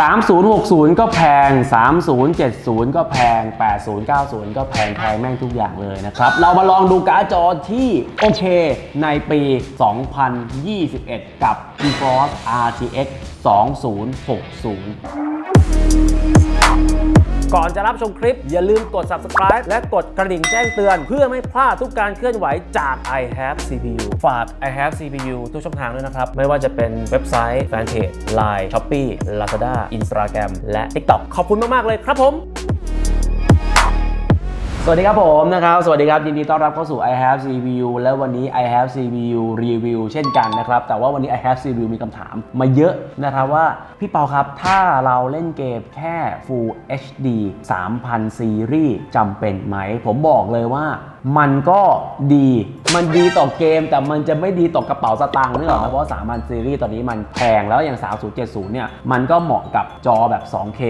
3060 ก็แพง 3070 ก็แพง 8090 ก็แพง แพงแม่งทุกอย่างเลยนะครับ เรามาลองดูการ์ดจอที่โอเคในปี 2021 กับ GeForce RTX 2060 ก่อนจะรับชมคลิปอย่าลืมกด subscribe และกดกระดิ่งแจ้งเตือน เพื่อไม่พลาดทุกการเคลื่อนไหวจาก i have CPU ฝาก i have CPU ทุกช่องทางด้วยนะครับ ไม่ว่าจะเป็นเว็บไซต์แฟนเพจ Line Shopee Lazada Instagram และ TikTok ขอบคุณมาก ๆ เลยครับผม สวัสดีครับผมนะครับ สวัสดีครับ ยินดีต้อนรับเข้าสู่ i have CPU และวันนี้ i have CPU review เช่นกันนะครับ แต่ว่าวันนี้ i have CPU มีคำถามมาเยอะนะครับว่า พี่เปาครับ ถ้าเราเล่นเกมแค่ Full HD 3000 ซีรีส์จำเป็นไหม ผมบอกเลยว่า มันก็ดี มันดีต่อเกม แต่มันจะไม่ดีต่อกระเป๋าสตางค์นึกออกไหมเพราะว่า3,000ซีรีส์ตอนนี้มันแพงแล้วอย่าง 3070 เนี่ย มันก็เหมาะกับจอแบบ 2K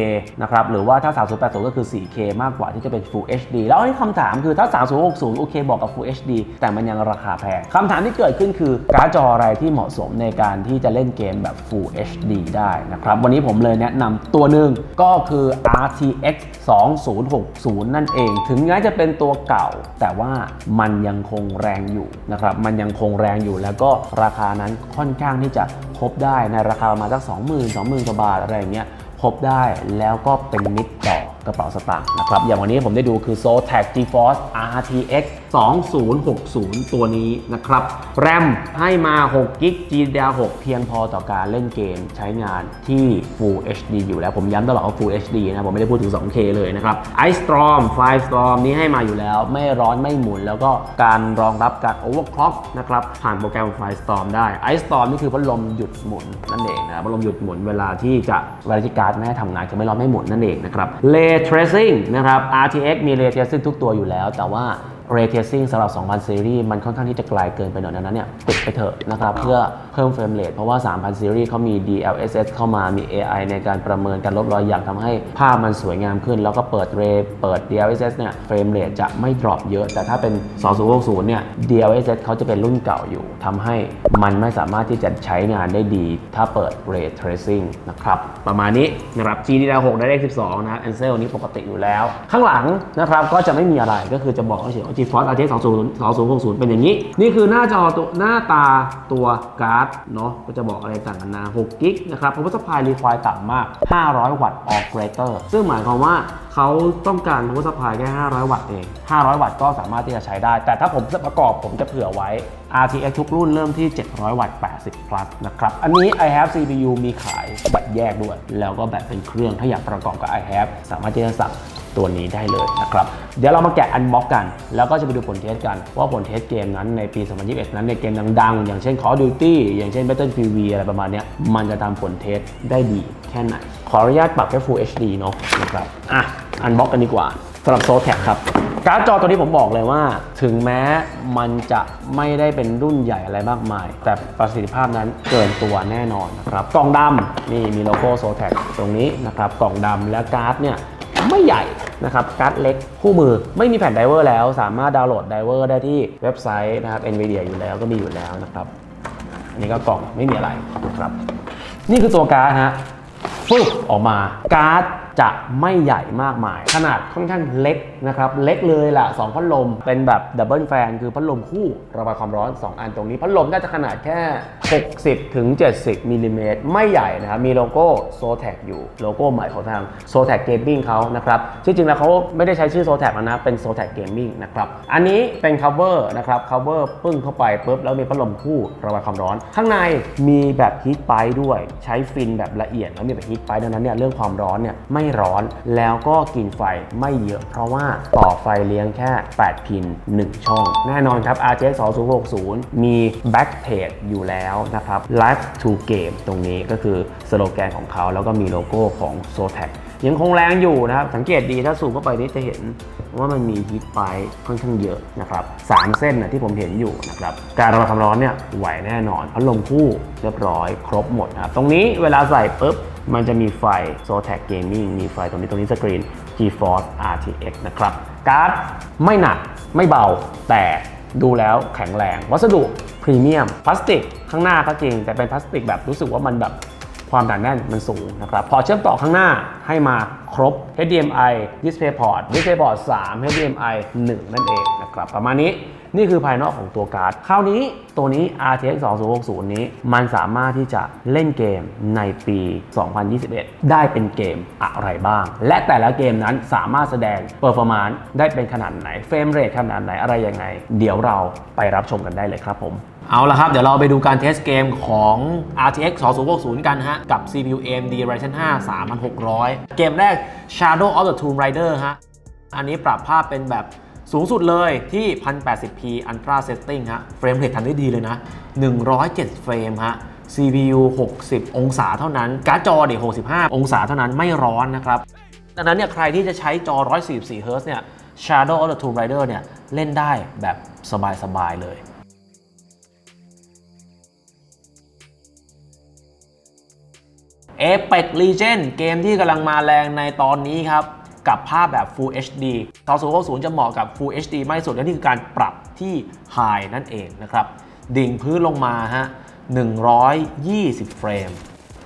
นะครับ หรือว่าถ้า 3080 ก็คือ 4K มากกว่าที่จะเป็น Full HD แล้วอันนี้คำถามคือถ้า 3060 โอเคบอกกับ Full HD แต่มันยังราคาแพงคำถามที่เกิดขึ้นคือการ์ดจออะไรที่เหมาะสมในการที่จะเล่นเกมแบบ Full HD ได้นะครับ วันนี้ผมเลยแนะนำตัวหนึ่งก็คือ RTX 2060 นั่นเอง ถึงแม้จะเป็นตัวเก่าแต่ว่ามันยังคงแรงอยู่นะครับมันยังคงแรงอยู่แล้วก็ราคานั้นค่อนข้างที่จะพบได้ในราคาประมาณสัก 20,000 20,000กว่าบาทอะไรอย่างเงี้ยพบได้แล้วก็เป็นมิตรต่อ กระเป๋าสตางค์นะครับ อย่างวันนี้ผมได้ดูคือ s o t a c GeForce RTX 2060 ตัวนี้นะครับ แรมให้มา6 g b GDDR6 เพียงพอต่อการเล่นเกมใช้งานที่ Full HD อยู่แล้ว ผมย้ำตลอดว่า Full HD นะผมไม่ได้พูดถึง 2K เลยนะครับ Ice Storm Fire Storm นี้ให้มาอยู่แล้ว ไม่ร้อนไม่หมุน แล้วก็การรองรับการ overclock นะครับผ่านโปรแกรม Fire Storm ได้ Ice Storm นี่คือพัดลมหยุดหมุนนั่นเองนะพัดลมหยุดหมุนเวลาที่จะเวลาที่การ์ดไม่ให้ทำงานคือไม่ร้อนไม่หมุนนั่นเองนะครับเล Ray Tracing นะครับ RTX มี Ray Tracing ทุกตัวอยู่แล้ว แต่ว่า Ray Tracing สำหรับ 2,000ซีรีส์มันค่อนข้างที่จะไกลเกินไปหน่อยดังนั้นเนี่ยติดไปเถอะนะครับเพื่อเพิ่มเฟรมเรทเพราะว่า 3,000ซีรีส์เขามี DLSS เข้ามามี AI ในการประเมินการลบรอยอย่างทำให้ภาพมันสวยงามขึ้น แล้วก็เปิด Ray เปิด DLSS เนี่ยเฟรมเรทจะไม่ดรอปเยอะ แต่ถ้าเป็น 2060 เนี่ย DLSS เขาจะเป็นรุ่นเก่าอยู่ทำให้มันไม่สามารถที่จะใช้งานได้ดี ถ้าเปิด Ray Tracing นะครับประมาณนี้นะครับ GDDR6 ได้เลข12 นะครับ Ansel นี้ปกติอยู่แล้ว ข้างหลังนะครับก็จะไม่มีอะไรก็คือจะบอกเฉยๆว่า GeForce RTX 20 2060 เป็นอย่างนี้ นี่คือหน้าจอตัวหน้าตาตัวการ์ดเนาะก็จะบอกอะไรต่างกันนะ6กิกนะครับ power supply require ต่ำมาก 500 วัตต์ or greater ซึ่งหมายความว่าเขาต้องการ power supply แค่ 500 วัตต์เอง 500 วัตต์ก็สามารถที่จะใช้ได้ แต่ถ้าผมจะประกอบผมจะเผื่อไว้ RTX ทุกรุ่นเริ่มที่ 700 วัตต์ 80 plus นะครับ อันนี้ i have CPU มีขายแบบแยกด้วย แล้วก็แบบเป็นเครื่อง ถ้าอยากประกอบกับ i have สามารถที่จะสั่ง ตัวนี้ได้เลยนะครับ เดี๋ยวเรามาแกะอันบ็อกกัน แล้วก็จะไปดูผลเทสกัน ว่าผลเทสเกมนั้นในปี 2021 นั้นในเกมดังๆ อย่างเช่น Call of Duty อย่างเช่น Battlefield V อะไรประมาณนี้มันจะทำผลเทสได้ดีแค่ไหน ขออนุญาตปรับแค่ Full HD เนาะนะครับอะอันบ็อกกันดีกว่าสำหรับโซแท็กครับการ์ดจอตัวนี้ผมบอกเลยว่า ถึงแม้มันจะไม่ได้เป็นรุ่นใหญ่อะไรมากมาย แต่ประสิทธิภาพนั้นเกินตัวแน่นอนนะครับ กล่องดำนี่มีโลโก้โซแท็กตรงนี้นะครับ กล่องดำและการ์ดเนี่ย ไม่ใหญ่นะครับการ์ดเล็กคู่มือไม่มีแผ่นไดเวอร์แล้ว สามารถดาวน์โหลดไดเวอร์ได้ที่เว็บไซต์นะครับ NVIDIA อยู่แล้วก็มีอยู่แล้วนะครับ อันนี้ก็กล่องไม่มีอะไรนะครับ นี่คือตัวการ์ดฮะฟึบออกมาการ์ด จะไม่ใหญ่มากมาย ขนาดค่อนข้างเล็กนะครับ เล็กเลยล่ะ2พัดลม เป็นแบบดับเบิลแฟนคือพัดลมคู่ระบายความร้อน 2 อันตรงนี้ พัดลมน่าจะขนาดแค่ 60ถึง70มิลลิเมตรไม่ใหญ่นะครับ มีโลโก้โซแท็กอยู่โลโก้ใหม่ของทางโซแท็กเกมมิ่งเขานะครับที่จริงแล้วเขาไม่ได้ใช้ชื่อโซแท็กนะเป็นโซแท็กเกมมิ่งนะครับอันนี้เป็น cover นะครับ cover ปึ้งเข้าไปปุ๊บแล้วมีพัดลมคู่ระบายความร้อน ข้างในมีแบบฮีทไปด้วย ใช้ฟินแบบละเอียดแล้วมีแบบฮีทไปดังนั้นเนี่ยเรื่องความร้อนเนี่ยไม่ไม่ร้อน แล้วก็กินไฟไม่เยอะ เพราะว่าต่อไฟเลี้ยงแค่ 8 พิน 1 ช่อง แน่นอนครับ RTX 2060 มี Backplate อยู่แล้วนะครับ Live to Game ตรงนี้ก็คือสโลแกนของเขาแล้วก็มีโลโก้ของ Zotac ยังคงแรงอยู่นะครับ สังเกตดีถ้าซูมเข้าไปนี่จะเห็นว่ามันมีฮีทไปค่อนข้างเยอะนะครับสามเส้นนะที่ผมเห็นอยู่นะครับการระบายความร้อนเนี่ยไหวแน่นอนพัดลมคู่เรียบร้อยครบหมดนะครับตรงนี้เวลาใส่ปุ๊บ มันจะมีไฟ Zotac Gaming มีไฟตรงนี้ตรงนี้สกรีน GeForce RTX นะครับ การ์ดไม่หนักไม่เบาแต่ดูแล้วแข็งแรง วัสดุพรีเมียมพลาสติกข้างหน้าก็จริง แต่เป็นพลาสติกแบบรู้สึกว่ามันแบบความหนาแน่นมันสูงนะครับ พอเชื่อมต่อข้างหน้าให้มาครบ HDMI DisplayPort DisplayPort 3 HDMI 1 นั่นเองนะครับ ประมาณนี้ นี่คือภายนอกของตัวการ์ด คราวนี้ตัวนี้ RTX 2060 นี้มันสามารถที่จะเล่นเกมในปี 2021 ได้เป็นเกมอะไรบ้าง และแต่ละเกมนั้นสามารถแสดงเปอร์ฟอร์มานซ์ได้เป็นขนาดไหน เฟรมเรทขนาดไหนอะไรยังไง เดี๋ยวเราไปรับชมกันได้เลยครับผมเอาละครับ เดี๋ยวเราไปดูการเทสเกมของ RTX 2060 กันฮะ กับ CPU AMD Ryzen 5 3600 เกมแรก Shadow of the Tomb Raider ฮะ อันนี้ปรับภาพเป็นแบบ สูงสุดเลยที่ 1080p Ultra Setting ฮะ เฟรมเรททันได้ดีเลยนะ 107 เฟรมฮะ CPU 60 องศาเท่านั้น การ์ดจอเดี๋ย65 องศาเท่านั้นไม่ร้อนนะครับ ดังนั้นเนี่ยใครที่จะใช้จอ 144 Hz เนี่ย Shadow of the Tomb Raider เนี่ยเล่นได้แบบสบาย ๆ เลย Apex Legend เกมที่กำลังมาแรงในตอนนี้ครับ กับภาพแบบ Full HD 9060 จะเหมาะกับ Full HD มากที่สุดและนี่คือการปรับที่ High นั่นเองนะครับ ดิ่งพื้นลงมาฮะ 120 เฟรม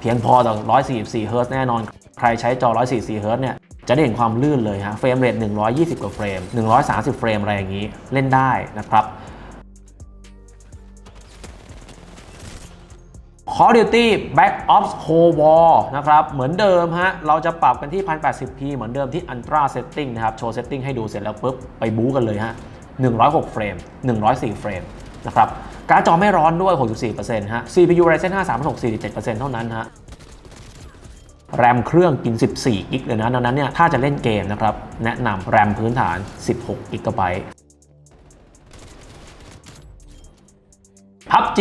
เพียงพอต่อ 144 Hz แน่นอน ใครใช้จอ 144 Hz เนี่ย จะได้เห็นความลื่นเลยฮะ เฟรมเรท120 กว่าเฟรม 130 เฟรมอะไรอย่างนี้ เล่นได้นะครับ Call Duty Black Ops Cold War นะครับ เหมือนเดิมฮะ เราจะปรับกันที่ 1080p เหมือนเดิมที่ Ultra Setting นะครับ โชว์ Setting ให้ดูเสร็จแล้วปุ๊บ ไปบู๊กันเลยฮะ 106 เฟรม 104 เฟรม นะครับ การ์ดจอไม่ร้อนด้วย 64%ฮะ CPU Ryzen 5 3647%เท่านั้นฮะ แรมเครื่องกิน 14 กิกเลยนะ ดังนั้นเนี่ย ถ้าจะเล่นเกมนะครับ แนะนำแรมพื้นฐาน 16 กิกะไบต์ PUBG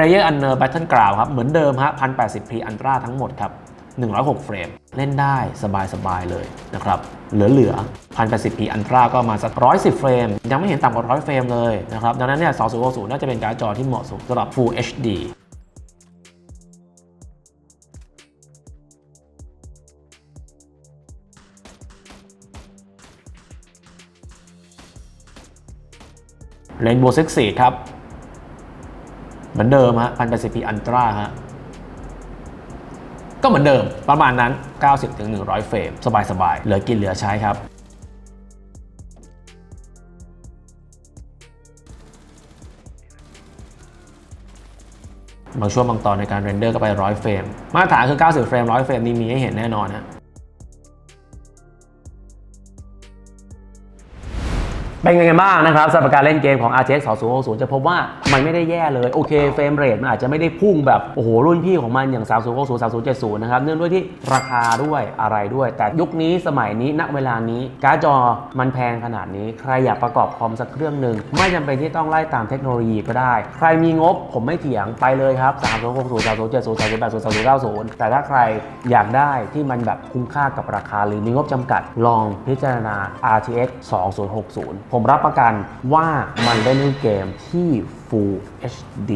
Player Unknown Battleground ครับ เหมือนเดิมฮะ 1080p Ultra ทั้งหมดครับ 106 เฟรม เล่นได้สบายๆเลยนะครับ เหลือๆ 1080p Ultra ก็มาสัก 110 เฟรม ยังไม่เห็นต่ำกว่า 100 เฟรมเลยนะครับ ดังนั้นเนี่ย 2060 น่าจะเป็นการ์ดจอที่เหมาะสมสำหรับ Full HD เ a นโบว์เซ็กซี่ครับ เหมือนเดิมฮะ 1080p Ultra ฮะก็เหมือนเดิมประมาณนั้น 90-100 เฟรมสบายๆ เหลือกินเหลือใช้ครับบางช่วงบางตอนในการเรนเดอร์ก็ไป 100 เฟรม มาตรฐานคือ 90 เฟรม 100 เฟรม นี่มีให้เห็นแน่นอนฮะ เป็นยังไงบ้างนะครับสำหรับการเล่นเกมของ RTX 2060 จะพบว่ามันไม่ได้แย่เลย โอเคเฟรมเรทมันอาจจะไม่ได้พุ่งแบบ โอ้โห รุ่นพี่ของมันอย่าง 3060 3070 นะครับ เนื่องด้วยที่ราคาด้วยอะไรด้วย แต่ยุคนี้สมัยนี้ณเวลานี้ การ์ดจอมันแพงขนาดนี้ ใครอยากประกอบคอมสักเครื่องหนึ่ง ไม่จำเป็นที่ต้องไล่ตามเทคโนโลยีก็ได้ ใครมีงบผมไม่เถียงไปเลยครับ 3060 3070 3080 3090 แต่ถ้าใครอยากได้ที่มันแบบคุ้มค่ากับราคาหรือมีงบจำกัดลองพิจารณา RTX 2060ผมรับประกันว่ามันได้เล่นเกมที่ Full HD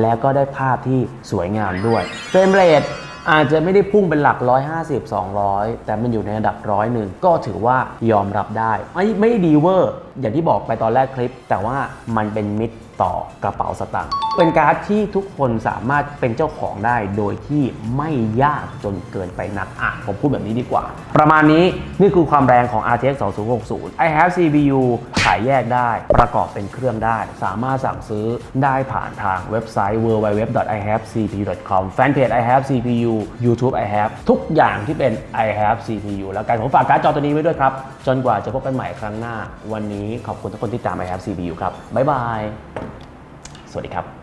แล้วก็ได้ภาพที่สวยงามด้วย เฟรมเรทอาจจะไม่ได้พุ่งเป็นหลัก 150 200 แต่มันอยู่ในระดับร้อยหนึ่งก็ถือว่ายอมรับได้ ไม่ไม่ได้ดีเวอร์ อย่างที่บอกไปตอนแรกคลิป แต่ว่ามันเป็นมิดต่อกระเป๋าสตางค์ เป็นการ์ดที่ทุกคนสามารถเป็นเจ้าของได้โดยที่ไม่ยากจนเกินไปนักอะผมพูดแบบนี้ดีกว่า ประมาณนี้นี่คือความแรงของ RTX 2060 I have CPU ขายแยกได้ ประกอบเป็นเครื่องได้ สามารถสั่งซื้อได้ผ่านทางเว็บไซต์ www.ihavecpu.com แฟนเพจ I have CPU YouTube I have ทุกอย่างที่เป็น I have CPU แล้วกันผมฝากการ์ดจอตัวนี้ไว้ด้วยครับ จนกว่าจะพบกันใหม่ครั้งหน้า วันนี้ขอบคุณทุกคนที่ตาม I have CPU ครับบ๊ายบายสวัสดีครับ